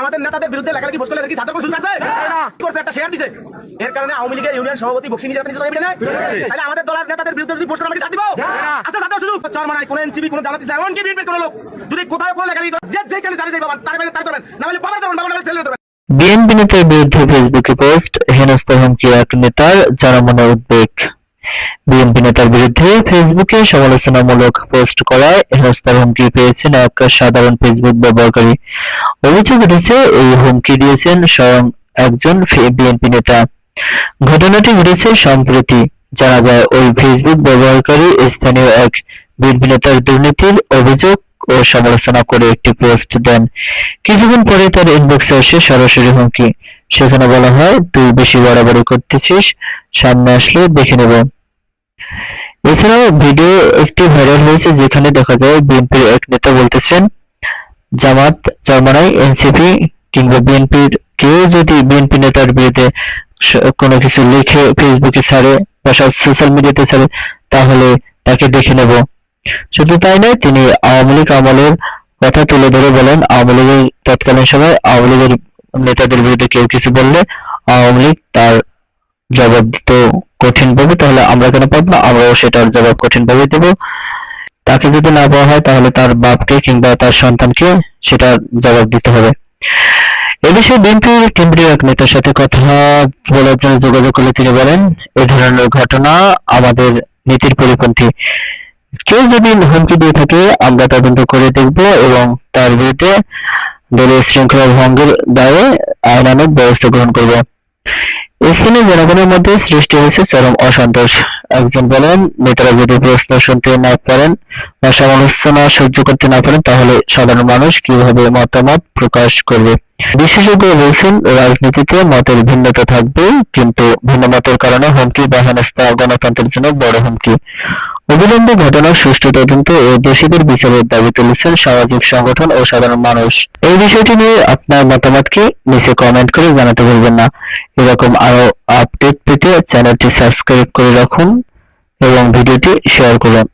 আমাদের নেতাদের বিরুদ্ধে লেখালেখি করলে কি ছাত্র কোনো সুযোগ আছে। কি করছে? একটা শেয়ার দিছে। এর কারণে আওয়ামী লীগের ইউনিয়ন সভাপতি বক্সি নিজের তাহলে আমাদের দলের নেতাদের বিরুদ্ধে যদি পোস্ট করে আমাকে ছাড় দিব? আচ্ছা ছাত্র সুযোগ চরমানায় কোন এনসিবি কোন জানাতে চায় এমনকি বিএনপির কোন লোক যদি কোথাও কোনো লেখালেখি করে, যে যেখানে দাঁড়িয়ে যাবে তার বেলা তার করবেন। না হলে বাবার করবেন বাবার নামে ছেলে দেবেন। বিএনপি নেতার বিরুদ্ধে ফেসবুকে পোস্ট হেনস্থা হুমকি এক নেতার জনমনে উদ্বেগ। বিএনপি নেতার বিরুদ্ধে ফেসবুকে সমালোচনামূলক পোস্ট করায় হেনস্থার হুমকি পেয়েছেন এক সাধারণ ফেসবুক ব্যবহারকারী। অভিযোগ উঠেছে, এই হুমকি দিয়েছেন স্বয়ং একজন বিএনপি নেতা। ঘটনাটি ঘটেছে সম্প্রতি। জানা যায়, ওই ফেসবুক ব্যবহারকারী স্থানীয় এক বিএনপি নেতার দুর্নীতির অভিযোগ ও সমালোচনা করে একটি পোস্ট দেন। কিছুক্ষণ পরে তার ইনবক্সে আসে সরাসরি হুমকি। সেখানে বলা হয়, তুই বেশি বাড়াবাড়ি করতেছিস, সামনে আসলে দেখে নেব। এছাড়াও ভিডিও একটি ভাইরাল হয়েছে যেখানে দেখা যায় বিএনপির এক নেতা বলতেছেন, জামাত চরমানাই এনসিপি কিংবা বিএনপির কেউ যদি বিএনপি নেতার বিরুদ্ধে কোনো কিছু লিখে ফেসবুকে ছাড়ে বা সোশ্যাল মিডিয়াতে ছাড়ে, তাহলে তাকে দেখে নেব। শুধু তাই নয়, তিনি আওয়ামী লীগ আমলের কথা তুলে ধরে বলেন, আওয়ামী লীগের তৎকালীন সময় আওয়ামী লীগের নেতাদের বিরুদ্ধে কেউ কিছু বললে আওয়ামী লীগ তার জবাব দিত কঠিন পাবে তাহলে আমরা কেন পাবো? আমরাও সেটার জবাব কঠিন ভাবে দেব। তাকে যদি না পাওয়া হয়, তাহলে তার বাপকে কিংবা তার সন্তানকে সেটার জবাব দিতে হবে। এ বিষয়ে বিএনপির কেন্দ্রীয় এক নেতার সাথে কথা বলার জন্য যোগাযোগ করলে তিনি বলেন, এ ধরনের ঘটনা আমাদের নীতির পরিপন্থী। কেউ যদি হুমকি দিয়ে থাকে, আমরা তদন্ত করে দেখব এবং তার বিরুদ্ধে দলীয় শৃঙ্খলা ভঙ্গের দায়ে আইনানুগ ব্যবস্থা গ্রহণ করব। স্থানীয় জনগণের মধ্যে সৃষ্টি হয়েছে চরম অসন্তোষ। একজন বলেন, নেতারা যদি প্রশ্ন শুনতে না পারেন বা সমালোচনা সহ্য করতে না পারেন, তাহলে সাধারণ মানুষ কীভাবে মতামত প্রকাশ করবে? বিশেষজ্ঞ বলছেন, রাজনীতিতে মতের ভিন্নতা থাকবে, কিন্তু ভিন্ন মতের কারণে হুমকি বা হেনস্থা গণতন্ত্রের জন্য বড় হুমকি। অবিলম্বে ঘটনার সুষ্ঠু তদন্ত ও দোষীদের বিচারের দাবি তুলেছেন সামাজিক সংগঠন ও সাধারণ মানুষ। এই বিষয়টি নিয়ে আপনার মতামত কি? নিচে কমেন্ট করে জানাতে ভুলবেন না। এরকম আরও আপডেট পেতে চ্যানেলটি সাবস্ক্রাইব করে রাখুন এবং ভিডিওটি শেয়ার করুন।